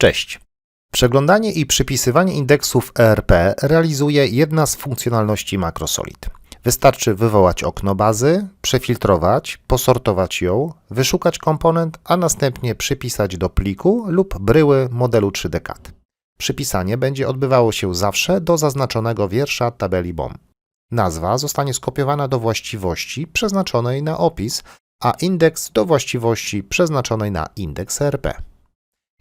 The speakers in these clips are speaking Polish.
Cześć. Przeglądanie i przypisywanie indeksów ERP realizuje jedna z funkcjonalności Macrosolid. Wystarczy wywołać okno bazy, przefiltrować, posortować ją, wyszukać komponent, a następnie przypisać do pliku lub bryły modelu 3D CAD. Przypisanie będzie odbywało się zawsze do zaznaczonego wiersza tabeli BOM. Nazwa zostanie skopiowana do właściwości przeznaczonej na opis, a indeks do właściwości przeznaczonej na indeks ERP.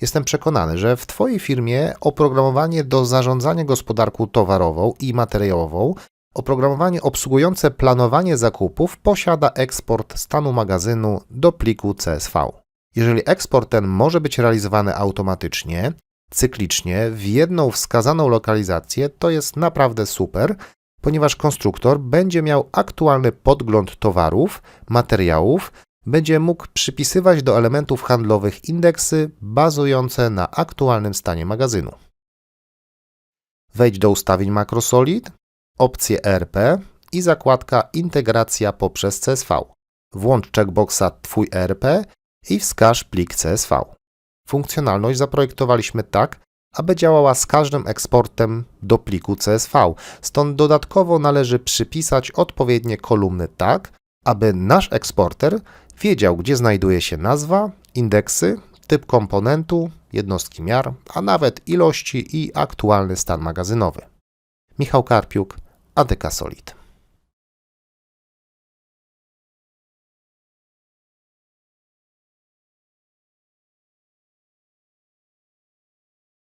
Jestem przekonany, że w Twojej firmie oprogramowanie do zarządzania gospodarką towarową i materiałową, oprogramowanie obsługujące planowanie zakupów posiada eksport stanu magazynu do pliku CSV. Jeżeli eksport ten może być realizowany automatycznie, cyklicznie, w jedną wskazaną lokalizację, to jest naprawdę super, ponieważ konstruktor będzie miał aktualny podgląd towarów, materiałów, będzie mógł przypisywać do elementów handlowych indeksy bazujące na aktualnym stanie magazynu. Wejdź do ustawień Macrosolid, opcję ERP i zakładka Integracja poprzez CSV. Włącz checkboxa Twój ERP i wskaż plik CSV. Funkcjonalność zaprojektowaliśmy tak, aby działała z każdym eksportem do pliku CSV, stąd dodatkowo należy przypisać odpowiednie kolumny tak, aby nasz eksporter wiedział, gdzie znajduje się nazwa, indeksy, typ komponentu, jednostki miar, a nawet ilości i aktualny stan magazynowy. Michał Karpiuk, ADK Solid.